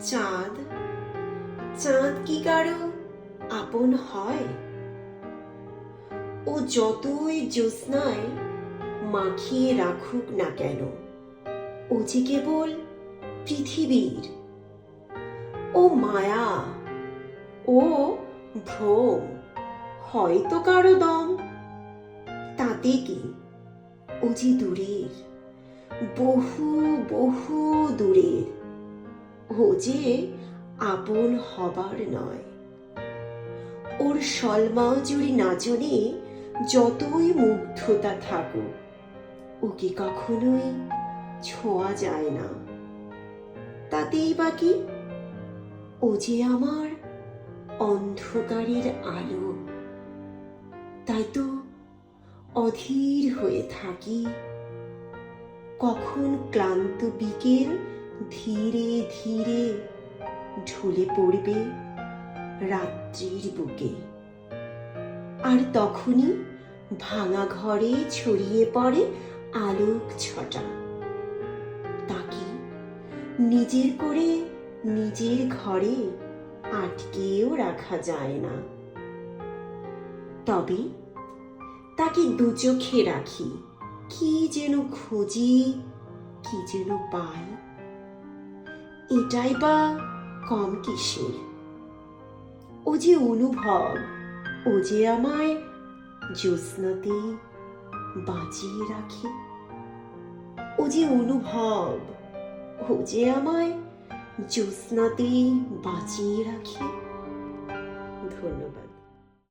চাঁদ চাঁদ কি কারও আপন হয়? ও যতই জ্যোৎস্নায় মাখিয়ে রাখুক না কেন, ও যে কেবল পৃথিবীর। ও মায়া, ও ভ্রম, হয়তো কারও দম, তাতে কি ও যে দূরের, বহু বহু দূরের? ও যে আপন হবার নয়। ওর সলমা জুড়ি না নাচনে যতই মুগ্ধতা থাকুক, ওকে কখনোই ছোঁয়া যায় না। তাতেই বাকি ও যে আমার অন্ধকারের আলো, তাই তো অধীর হয়ে থাকি। কখন ক্লান্ত বিকেল ধীরে ধীরে ঢলে পড়বে রাত্রির বুকে। আর তখনই ভাঙা ঘরে ছড়িয়ে পড়ে আলোক ছটা। তাকে নিজের করে নিজের ঘরে আটকেও রাখা যায় না। তবে তাকে দু চোখে রাখি, কি যেন খুঁজি, কি যেন পাই। এটাই বা কম কিসের? ও যে অনুভব, ও যে আমায় জ্যোৎস্নাতে বাঁচিয়ে রাখে। ও যে অনুভব, ও যে আমায় জ্যোৎস্নাতে বাঁচিয়ে রাখে। ধন্যবাদ।